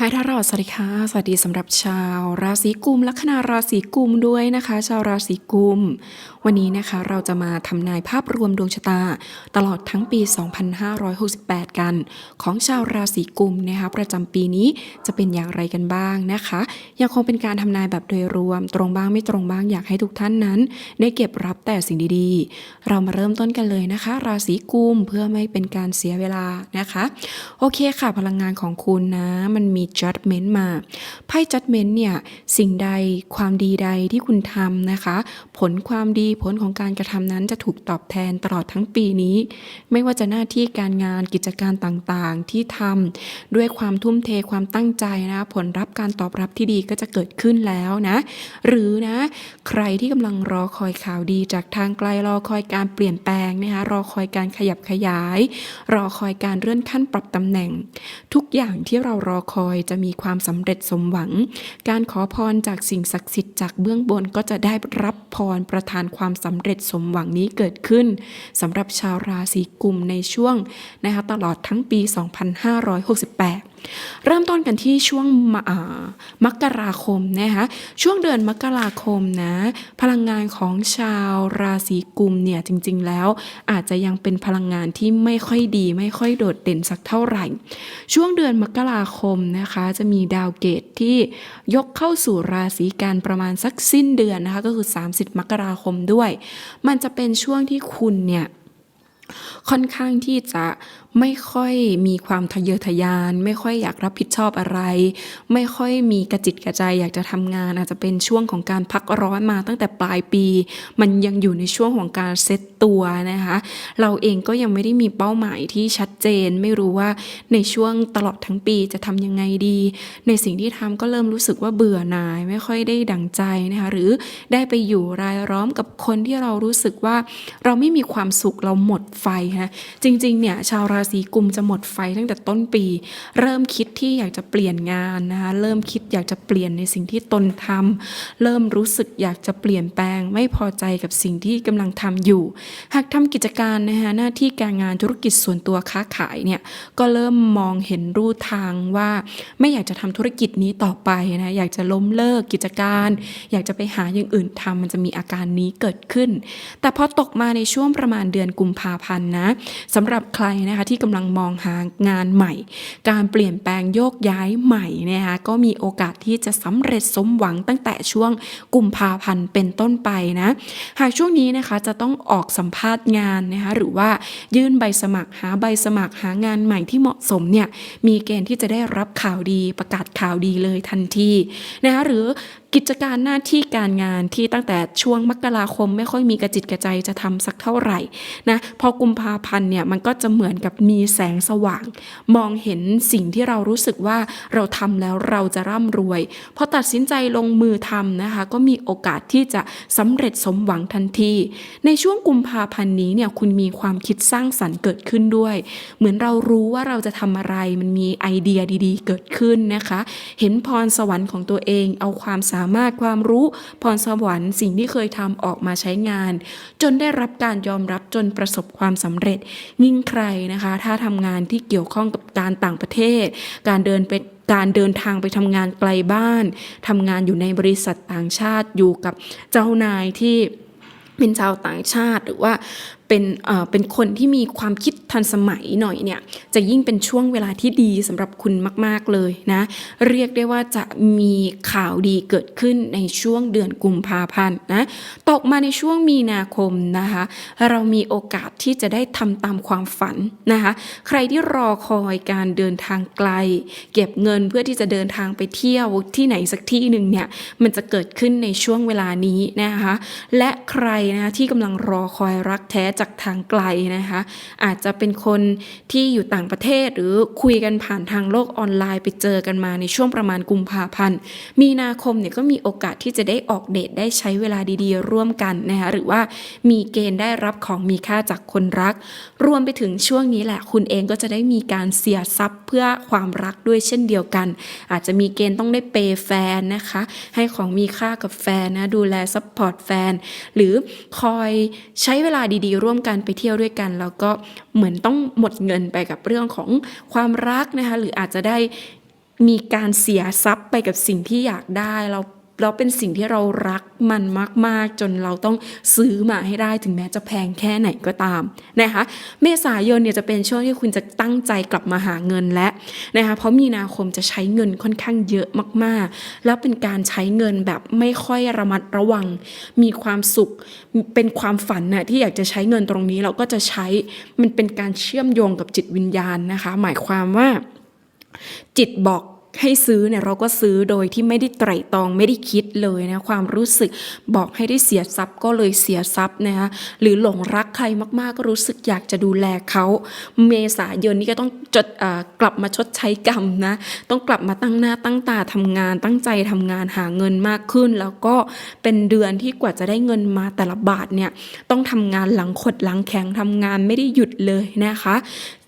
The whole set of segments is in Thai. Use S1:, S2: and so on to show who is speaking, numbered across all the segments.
S1: ฮายทารอดสวัสดีค่ะ สวัสดีสำหรับชาวราศีกุมลัคนาราศีกุมด้วยนะคะ ชาวราศีกุม วันนี้นะคะเราจะมาทำนายภาพรวมดวงชะตา ตลอดทั้งปี 2568 กัน ของชาวราศีกุมนะคะประจำปีนี้จะเป็นอย่างไรกันบ้างนะคะ ยังคงเป็นการทำนายแบบโดยรวม ตรงบ้างไม่ตรงบ้างอยากให้ทุกท่านนั้น ได้เก็บรับแต่สิ่งดีๆ เรามาเริ่มต้นกันเลยนะคะ ราศีกุมเพื่อไม่เป็นการเสียเวลานะคะ โอเคค่ะ พลังงานของคุณนะมันมี judgment มาไพ่ judgment เนี่ยสิ่งใดความดีใดที่คุณทำนะคะ ผลความดีผลของการกระทำนั้นจะถูกตอบแทนตลอดทั้งปีนี้ ไม่ว่าจะหน้าที่การงานกิจการต่างๆ ที่ทำด้วยความทุ่มเทความตั้งใจนะผลรับการตอบรับที่ดีก็จะเกิดขึ้นแล้วนะ หรือนะ ใครที่กำลังรอคอยข่าวดีจากทางไกลรอคอยการเปลี่ยนแปลงนะคะรอคอยการขยับขยาย รอคอยการเลื่อนขั้นปรับตำแหน่ง ทุกอย่างที่เรารอคอยจะมีความสำเร็จสมหวัง การขอพรจากสิ่งศักดิ์สิทธิ์จากเบื้องบนก็จะได้รับพรประทานความสำเร็จสมหวังนี้เกิดขึ้นสำหรับชาวราศีกุมในช่วงนะคะตลอดทั้งปี 2568เริ่มต้นกันที่ช่วงมมกราคมนะคะช่วงเดือนมกราคมนะ พลังงานของชาวราศีกุมเนี่ยจริง ๆ แล้วอาจจะยังเป็นพลังงานที่ไม่ค่อยดี ไม่ค่อยโดดเด่นสักเท่าไหร่ ช่วงเดือนมกราคมนะคะ จะมีดาวเกตที่ยกเข้าสู่ราศีกันประมาณสักสิ้นเดือนนะคะก็คือ 30 มกราคมด้วย มันจะเป็นช่วงที่คุณเนี่ยค่อนข้างที่จะ ไม่ค่อยมีความทะเยอทะยาน ไม่ค่อยอยากรับผิดชอบอะไร ไม่ค่อยมีกระจิตกระใจอยากจะทำงาน อาจจะเป็นช่วงของการพักร้อนมาตั้งแต่ปลายปี มันยังอยู่ในช่วงของการเซตตัวนะคะ เราเองก็ยังไม่ได้มีเป้าหมายที่ชัดเจน ไม่รู้ว่าในช่วงตลอดทั้งปีจะทำยังไงดี ในสิ่งที่ทำก็เริ่มรู้สึกว่าเบื่อหน่าย ไม่ค่อยได้ดังใจนะคะหรือได้ไปอยู่รายล้อมกับคนที่เรารู้สึกว่าเราไม่มีความสุขเราหมดไฟฮะจริงๆเนี่ยชาวราศีกุมจะหมดไฟตั้งแต่ต้นปี เริ่มคิดที่อยากจะเปลี่ยนงานนะคะเริ่มคิดอยากจะเปลี่ยนในสิ่งที่ตนทำเริ่มรู้สึกอยากจะเปลี่ยนแปลง ไม่พอใจกับสิ่งที่กำลังทำอยู่ หากทำกิจการนะคะหน้าที่การงานธุรกิจส่วนตัวค้าขายเนี่ยก็เริ่มมองเห็นรูทางว่าไม่อยากจะทำธุรกิจนี้ต่อไปนะอยากจะล้มเลิกกิจการ อยากจะไปหาอย่างอื่นทำมันจะมีอาการนี้เกิดขึ้น แต่พอตกมาในช่วงประมาณเดือนกุมภาพันธ์นะสำหรับใครนะคะที่กำลังมองหางานใหม่ การเปลี่ยนแปลงโยกย้ายใหม่นะคะก็มีโอกาสที่จะสำเร็จสมหวังตั้งแต่ช่วงกุมภาพันธ์เป็นต้นไปนะหากช่วงนี้นะคะจะต้องออกสัมภาษณ์งานนะคะหรือว่ายื่นใบสมัครหาใบสมัครหางานใหม่ที่เหมาะสมเนี่ยมีเกณฑ์ที่จะได้รับข่าวดีประกาศข่าวดีเลยทันทีนะคะหรือกิจการหน้าที่การงานที่ตั้งแต่ช่วงมกราคมไม่ค่อยมีกระจิตกระใจจะทำสักเท่าไหร่นะพอกุมภาพันธ์เนี่ยมันก็จะเหมือนกับมีแสงสว่าง มองเห็นสิ่งที่เรารู้สึกว่าเราทำแล้วเราจะร่ำรวยพอตัดสินใจลงมือทำนะคะ ก็มีโอกาสที่จะสำเร็จสมหวังทันที ในช่วงกุมภาพันธ์นี้เนี่ยคุณมีความคิดสร้างสรรค์เกิดขึ้นด้วย เหมือนเรารู้ว่าเราจะทำอะไรมันมีไอเดียดี ๆ เกิดขึ้นนะคะ เห็นพรสวรรค์ของตัวเองเอาความสาามารถความรู้พรสวรรค์สิ่งที่เคยทำออกมาใช้งาน จนได้รับการยอมรับจนประสบความสำเร็จ ยิ่งใครนะคะ ถ้าทำงานที่เกี่ยวข้องกับการต่างประเทศ การเดินไปการเดินทางไปทำงานไกลบ้านทำงานอยู่ในบริษัทต่างชาติอยู่กับเจ้านายที่เป็นชาวต่างชาติหรือว่า เป็นเอ่อเป็นคนที่มีความคิดทันสมัยหน่อยเนี่ยจะยิ่งเป็นช่วงเวลาที่ดีสำหรับคุณมาก ๆเลยนะ เรียกได้ว่าจะมีข่าวดีเกิดขึ้นในช่วงเดือนกุมภาพันธ์นะตกมาในช่วงมีนาคมนะคะ เรามีโอกาสที่จะได้ทำตามความฝันนะคะ ใครที่รอคอยการเดินทางไกล เก็บเงินเพื่อที่จะเดินทางไปเที่ยวที่ไหนสักที่หนึ่งเนี่ยมันจะเกิดขึ้นในช่วงเวลานี้นะคะ และใครนะที่กำลังรอคอยรักแท้จากทางไกลนะคะ อาจจะเป็นคนที่อยู่ต่างประเทศหรือคุยกันผ่านทางโลกออนไลน์ไปเจอกันมาในช่วงประมาณกุมภาพันธ์ มีนาคมเนี่ยก็มีโอกาสที่จะได้ออกเดทได้ใช้เวลาดีๆ ร่วมกันนะคะหรือว่ามีเกณฑ์ได้รับของมีค่าจากคนรัก รวมไปถึงช่วงนี้แหละ คุณเองก็จะได้มีการเสียทรัพย์เพื่อความรักด้วยเช่นเดียวกัน อาจจะมีเกณฑ์ต้องได้เปย์แฟนนะคะ ให้ของมีค่ากับแฟนนะดูแลซัพพอร์ตแฟน หรือคอยใช้เวลาดีๆร่วมกันไปเที่ยวด้วยกัน แล้วก็เหมือนต้องหมดเงินไปกับเรื่องของความรักนะคะหรืออาจจะได้มีการเสียทรัพย์ไปกับสิ่งที่อยากได้เรา เราเป็นสิ่งที่เรารักมันมาก ๆ จนเราต้องซื้อมาให้ได้ถึงแม้จะแพงแค่ไหนก็ตามนะคะเมษายนเนี่ยจะเป็นช่วงที่คุณจะตั้งใจกลับมาหาเงินและนะคะเพราะมีนาคมจะใช้เงินค่อนข้างเยอะมาก ๆ แล้วเป็นการใช้เงินแบบไม่ค่อยระมัดระวัง มีความสุขเป็นความฝันน่ะที่อยากจะใช้เงินตรงนี้เราก็จะใช้มันเป็นการเชื่อมโยงกับจิตวิญญาณนะคะ หมายความว่าจิตบอก ให้ซื้อเนี่ยเราก็ซื้อโดยที่ไม่ได้ไตร่ตรองไม่ได้คิดเลยนะความรู้สึกบอกให้ได้เสียทรัพย์ก็เลยเสียทรัพย์นะคะหรือหลงรักใครมากๆก็รู้สึกอยากจะดูแลเขาเมษายนนี้ก็ต้องจดกลับมาชดใช้กรรมนะต้องกลับมาตั้งหน้าตั้งตาทำงาน ตั้งใจทำงานหาเงินมากขึ้น แล้วก็เป็นเดือนที่กว่าจะได้เงินมาแต่ละบาทเนี่ยต้องทำงานหลังขดหลังแข็งทำงานไม่ได้หยุดเลยนะคะ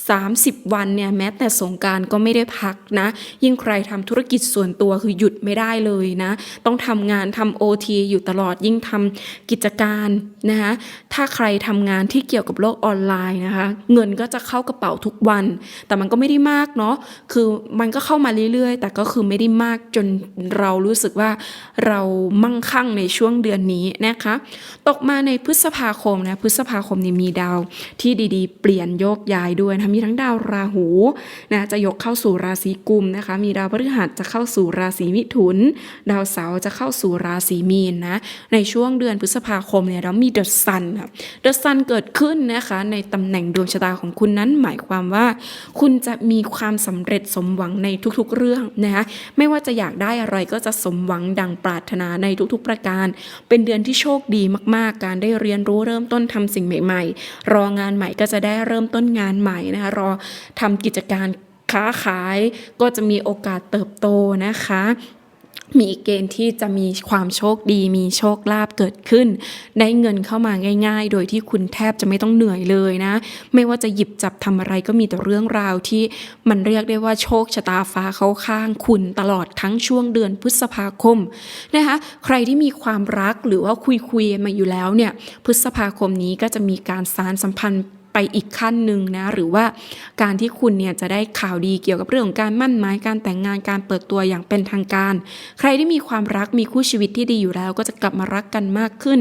S1: 30 วันเนี่ยแม้แต่สงการก็ไม่ได้พักนะ ยิ่งใครทำธุรกิจส่วนตัวคือหยุดไม่ได้เลยนะ ต้องทำงานทำโอทีอยู่ตลอดยิ่งทำกิจการนะคะถ้าใครทำงานที่เกี่ยวกับโลกออนไลน์นะคะเงินก็จะเข้ากระเป๋าทุกวัน แต่มันก็ไม่ได้มากเนาะคือมันก็เข้ามาเรื่อยๆ แต่ก็คือไม่ได้มากจนเรารู้สึกว่าเรามั่งคั่งในช่วงเดือนนี้นะคะ ตกมาในพฤษภาคมนะพฤษภาคมนี่มีดาวที่ดีๆ เปลี่ยนโยกย้ายด้วยนะมีทั้งดาวราหูนะจะยกเข้าสู่ราศีกุมนะคะ มีดาวพฤหัสจะเข้าสู่ราศีมิถุน ดาวเสาร์จะเข้าสู่ราศีมีนนะในช่วงเดือนพฤษภาคมเนี่ยเรามีเดอะซันค่ะเดอะซันเกิดขึ้นนะคะในตำแหน่งดวงชะตาของคุณนั้นหมายความว่า คุณจะมีความสำเร็จสมหวังในทุกๆเรื่องนะคะไม่ว่าจะอยากได้อะไรก็จะสมหวังดังปรารถนาในทุกๆประการ เป็นเดือนที่โชคดีมากๆ การได้เรียนรู้เริ่มต้นทำสิ่งใหม่ ๆ รองานใหม่ก็จะได้เริ่มต้นงานใหม่นะคะรอทำกิจการค้าขายก็จะมีโอกาสเติบโตนะคะมีเกณฑ์ที่จะมีความโชคดี มีโชคลาภเกิดขึ้น ได้เงินเข้ามาง่าย ๆ โดยที่คุณแทบจะไม่ต้องเหนื่อยเลยนะ ไม่ว่าจะหยิบจับทำอะไรก็มีแต่เรื่องราวที่มันเรียกได้ว่าโชคชะตาฟ้าเข้าข้างคุณตลอดทั้งช่วงเดือนพฤษภาคมนะคะใครที่มีความรักหรือว่าคุยคุยๆมาอยู่แล้วเนี่ยพฤษภาคมนี้ก็จะมีการสารสัมพันธ์ ไปอีกขั้นหนึ่งนะหรือว่าการที่คุณเนี่ยจะได้ข่าวดีเกี่ยวกับเรื่องของการมั่นหมายการแต่งงานการเปิดตัวอย่างเป็นทางการ ใครที่มีความรักมีคู่ชีวิตที่ดีอยู่แล้ว ก็จะกลับมารักกันมากขึ้น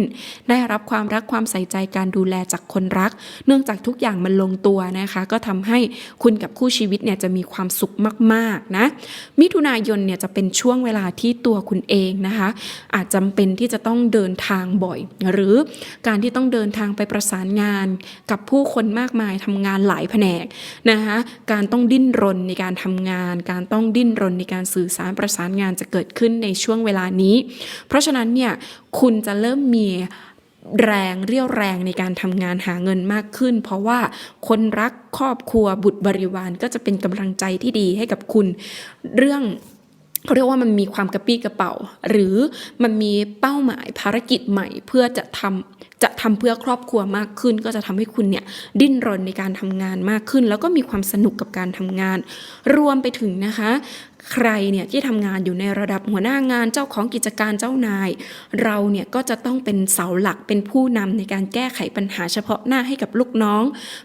S1: ได้รับความรักความใส่ใจการดูแลจากคนรัก เนื่องจากทุกอย่างมันลงตัวนะคะ ก็ทำให้คุณกับคู่ชีวิตเนี่ยจะมีความสุขมากๆนะมิถุนายนเนี่ยจะเป็นช่วงเวลาที่ตัวคุณเองนะคะ อาจจำเป็นที่จะต้องเดินทางบ่อย หรือการที่ต้องเดินทางไปประสานงานกับผู้คนนมากมายทำงานหลายแผนกนะคะการต้องดิ้นรนในการทำงาน การต้องดิ้นรนในการสื่อสารประสานงานจะเกิดขึ้นในช่วงเวลานี้ เพราะฉะนั้นเนี่ยคุณจะเริ่มมีแรงเรี่ยวแรงในการทำงานหาเงินมากขึ้น เพราะว่าคนรักครอบครัวบุตรบริวารก็จะเป็นกำลังใจที่ดีให้กับคุณ เรื่อง เขาเรียกว่ามันมีความกระปี้กระเป๋า หรือมันมีเป้าหมายภารกิจใหม่เพื่อจะทำจะทำเพื่อครอบครัวมากขึ้น ก็จะทำให้คุณเนี่ยดิ้นรนในการทำงานมากขึ้น แล้วก็มีความสนุกกับการทำงาน รวมไปถึงนะคะ ใครเนี่ยที่ทำงานอยู่ในระดับหัวหน้างานเจ้าของกิจการเจ้านาย เราเนี่ยก็จะต้องเป็นเสาหลักเป็นผู้นำในการแก้ไขปัญหาเฉพาะหน้าให้กับลูกน้อง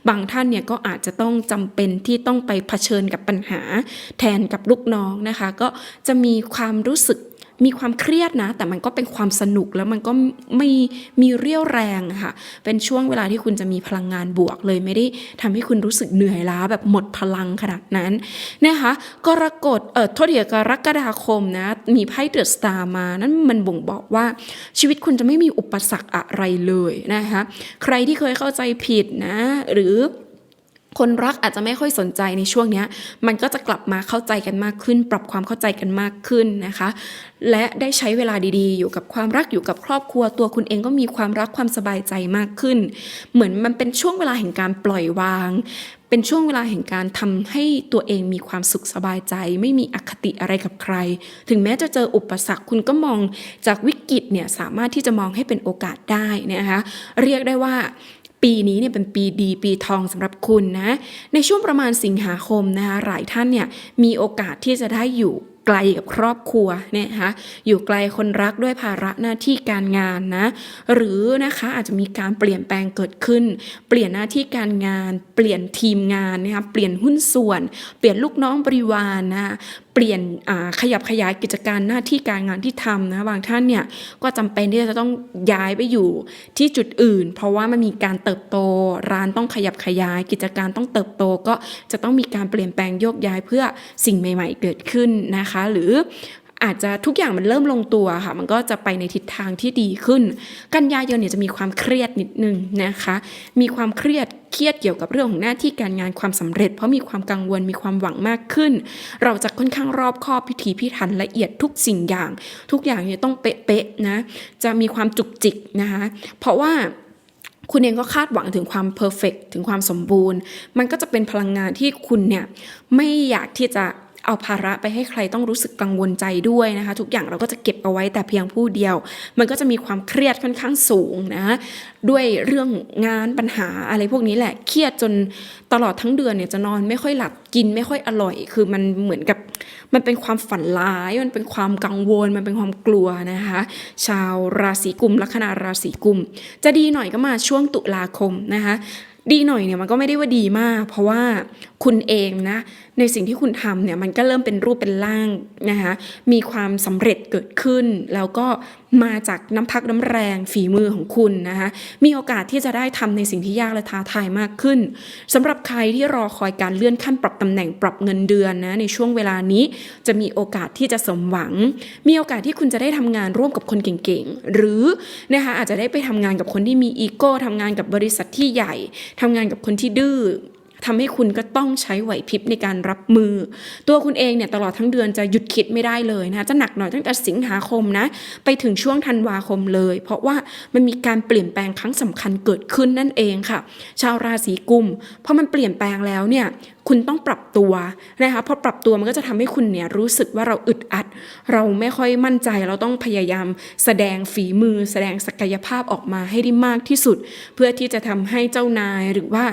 S1: บางท่านเนี่ยก็อาจจะต้องจำเป็นที่ต้องไปเผชิญกับปัญหา แทนกับลูกน้องนะคะ ก็จะมีความรู้สึก มีความเครียดนะ แต่มันก็เป็นความสนุกแล้วมันก็ไม่มีเรี่ยวแรงค่ะ เป็นช่วงเวลาที่คุณจะมีพลังงานบวกเลยไม่ได้ทำให้คุณรู้สึกเหนื่อยล้าแบบหมดพลังขนาดนั้นนะคะกรกฎเออโทษทียกรกฎาคมนะมีไพ่เดอะสตาร์มานั่นมันบ่งบอกว่าชีวิตคุณจะไม่มีอุปสรรคอะไรเลยนะคะใครที่เคยเข้าใจผิดนะ หรือ คนรักอาจจะไม่ค่อยสนใจในช่วงนี้มันก็จะกลับมาเข้าใจกันมากขึ้น ปรับความเข้าใจกันมากขึ้นนะคะ และได้ใช้เวลาดีๆ อยู่กับความรักอยู่กับครอบครัว ตัวคุณเองก็มีความรักความสบายใจมากขึ้น เหมือนมันเป็นช่วงเวลาแห่งการปล่อยวาง เป็นช่วงเวลาแห่งการทำให้ตัวเองมีความสุขสบายใจ ไม่มีอคติอะไรกับใคร ถึงแม้จะเจออุปสรรคคุณก็มองจากวิกฤตเนี่ยสามารถที่จะมองให้เป็นโอกาสได้นะคะเรียกได้ว่า ปีนี้เนี่ยเป็นปีดีปีทองสำหรับคุณนะในช่วงประมาณสิงหาคมนะคะหลายท่านเนี่ยมีโอกาสที่จะได้อยู่ไกลกับครอบครัวเนี่ยนะคะอยู่ไกลคนรักด้วยภาระหน้าที่การงานนะหรือนะคะอาจจะมีการเปลี่ยนแปลงเกิดขึ้น เปลี่ยนหน้าที่การงาน เปลี่ยนทีมงานนะคะเปลี่ยนหุ้นส่วน เปลี่ยนลูกน้องบริวารนะคะ เปลี่ยนขยับขยายกิจการหน้าที่การงานที่ทำนะบางท่านเนี่ยก็จำเป็นที่จะต้องย้ายไปอยู่ที่จุดอื่น เพราะว่ามันมีการเติบโตร้านต้องขยับขยาย กิจการต้องเติบโตก็จะต้องมีการเปลี่ยนแปลงโยกย้ายเพื่อสิ่งใหม่ ๆ เกิดขึ้นนะคะ หรือ อาจจะทุกอย่างมันเริ่มลงตัวค่ะ มันก็จะไปในทิศทางที่ดีขึ้น กันยายนเนี่ยจะมีความเครียดนิดนึงนะคะ มีความเครียดเครียดเกี่ยวกับเรื่องของหน้าที่การงานความสำเร็จ เพราะมีความกังวลมีความหวังมากขึ้น เราจะค่อนข้างรอบคอบพิถีพิถันละเอียดทุกสิ่งอย่าง ทุกอย่างเนี่ยต้องเป๊ะๆนะจะมีความจุกจิกนะคะเพราะว่าคุณเองก็คาดหวังถึงความเพอร์เฟกถึงความสมบูรณ์ มันก็จะเป็นพลังงานที่คุณเนี่ยไม่อยากที่จะ เอาภาระไปให้ใครต้องรู้สึกกังวลใจด้วยนะคะ ทุกอย่างเราก็จะเก็บเอาไว้แต่เพียงผู้เดียว มันก็จะมีความเครียดค่อนข้างสูงนะด้วยเรื่องงานปัญหาอะไรพวกนี้แหละเครียดจนตลอดทั้งเดือนเนี่ยจะนอนไม่ค่อยหลับกินไม่ค่อยอร่อย คือมันเหมือนกับมันเป็นความฝันร้าย มันเป็นความกังวล มันเป็นความกลัวนะคะ ชาวราศีกุมลัคนาราศีกุม จะดีหน่อยก็มาช่วงตุลาคมนะคะ ดีหน่อยเนี่ยมันก็ไม่ได้ว่าดีมาก เพราะว่าคุณเองนะ ในสิ่งที่คุณทำเนี่ยมันก็เริ่มเป็นรูปเป็นร่างนะคะมีความสำเร็จเกิดขึ้น แล้วก็มาจากน้ำพักน้ำแรงฝีมือของคุณนะคะมีโอกาสที่จะได้ทำในสิ่งที่ยากและท้าทายมากขึ้นสำหรับใครที่รอคอยการเลื่อนขั้นปรับตำแหน่งปรับเงินเดือนนะในช่วงเวลานี้จะมีโอกาสที่จะสมหวัง มีโอกาสที่คุณจะได้ทำงานร่วมกับคนเก่งๆ หรือนะคะอาจจะได้ไปทำงานกับคนที่มีอีโก้ทำงานกับบริษัทที่ใหญ่ทำงานกับคนที่ดื้อ ทำให้คุณก็ต้องใช้ไหวพริบในการรับมือ ตัวคุณเองเนี่ยตลอดทั้งเดือนจะหยุดคิดไม่ได้เลยนะจะหนักหน่อยตั้งแต่สิงหาคมนะไปถึงช่วงธันวาคมเลย เพราะว่ามันมีการเปลี่ยนแปลงครั้งสำคัญเกิดขึ้นนั่นเองค่ะ ชาวราศีกุมเพราะมันเปลี่ยนแปลงแล้วเนี่ยคุณต้องปรับตัวนะคะพอปรับตัวมันก็จะทำให้คุณเนี่ยรู้สึกว่าเราอึดอัด เราไม่ค่อยมั่นใจเราต้องพยายามแสดงฝีมือ แสดงศักยภาพออกมาให้ได้มากที่สุด เพื่อที่จะทำให้เจ้านายหรือว่า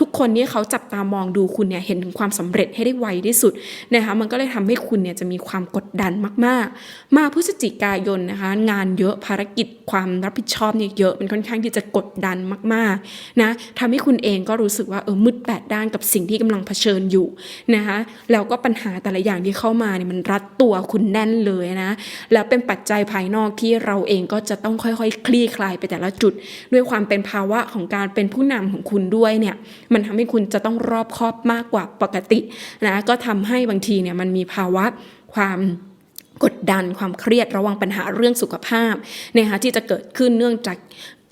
S1: ทุกคนนี่เขาจับตามองดูคุณเนี่ยเห็นถึงความสำเร็จให้ได้ไวที่สุดนะคะมันก็เลยทำให้คุณเนี่ยจะมีความกดดันมาก ๆ มาพฤศจิกายนนะคะงานเยอะภารกิจความรับผิดชอบเนี่ยเยอะมันค่อนข้างที่จะกดดันมากๆนะทำให้คุณเองก็รู้สึกว่าเออมืดแปดด้านกับสิ่งที่กำลังเผชิญอยู่นะคะแล้วก็ปัญหาแต่ละอย่างที่เข้ามาเนี่ยมันรัดตัวคุณแน่นเลยนะแล้วเป็นปัจจัยภายนอกที่เราเองก็จะต้องค่อย ๆ คลี่คลายไปแต่ละจุด ด้วยความเป็นภาวะของการเป็นผู้นำของคุณด้วยเนี่ยมันทำให้คุณจะต้องรอบคอบมากกว่าปกตินะก็ทำให้บางทีเนี่ยมันมีภาวะความกดดันความเครียดระวังปัญหาเรื่องสุขภาพนะคะที่จะเกิดขึ้นเนื่องจาก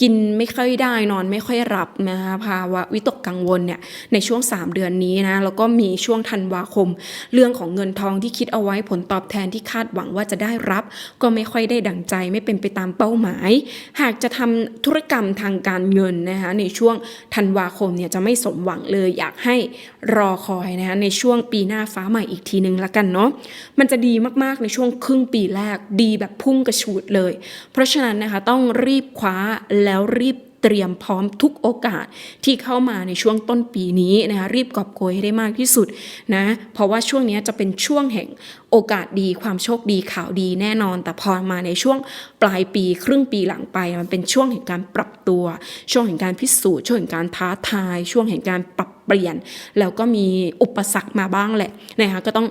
S1: กินไม่ค่อยได้นอนไม่ค่อยหลับนะคะภาวะวิตกกังวลเนี่ยในช่วง 3 เดือนนี้นะแล้วก็มีช่วงธันวาคม เรื่องของเงินทองที่คิดเอาไว้ผลตอบแทนที่คาดหวังว่าจะได้รับ ก็ไม่ค่อยได้ดังใจไม่เป็นไปตามเป้าหมาย หากจะทำธุรกรรมทางการเงินนะคะในช่วงธันวาคมเนี่ยจะไม่สมหวังเลยอยากให้รอคอยนะคะในช่วงปีหน้าฟ้าใหม่อีกทีนึงละกันเนาะมันจะดีมากๆในช่วงครึ่งปีแรกดีแบบพุ่งกระฉูดเลย เพราะฉะนั้นนะคะต้องรีบคว้าแลแล้วรีบเตรียมพร้อมทุกโอกาสที่เข้ามาในช่วงต้นปีนี้นะคะรีบกอบโกยให้ได้มากที่สุดนะเพราะว่าช่วงนี้จะเป็นช่วงแห่งโอกาสดีความโชคดีข่าวดีแน่นอน แต่พอมาในช่วงปลายปีครึ่งปีหลังไป มันเป็นช่วงแห่งการปรับตัว ช่วงแห่งการพิสูจน์ช่วงแห่งการท้าทาย ช่วงแห่งการปรับเปลี่ยน แล้วก็มีอุปสรรคมาบ้างแหละนะคะก็ต้อง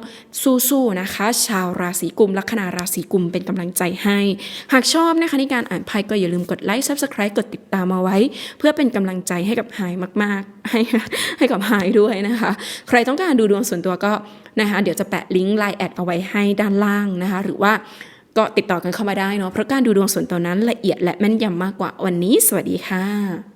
S1: สู้ๆนะคะ ชาวราศีกุมลัคนาราศีกุมเป็นกำลังใจให้ หากชอบนะคะในการอ่านไพ่ก็อย่าลืมกดไลค์ subscribe กดติดตามมาไว้ เพื่อเป็นกำลังใจให้กับไฮมากๆ ให้ให้กับไฮด้วยนะคะ ใครต้องการดูดวงส่วนตัวก็นะคะเดี๋ยวจะแปะลิงก์ไลน์แอดเอาไว้ให้ด้านล่างนะคะ หรือว่าก็ติดต่อกันเข้ามาได้เนาะเพราะการดูดวงส่วนตัวนั้นละเอียดและแม่นยำมากกว่าวันนี้ สวัสดีค่ะ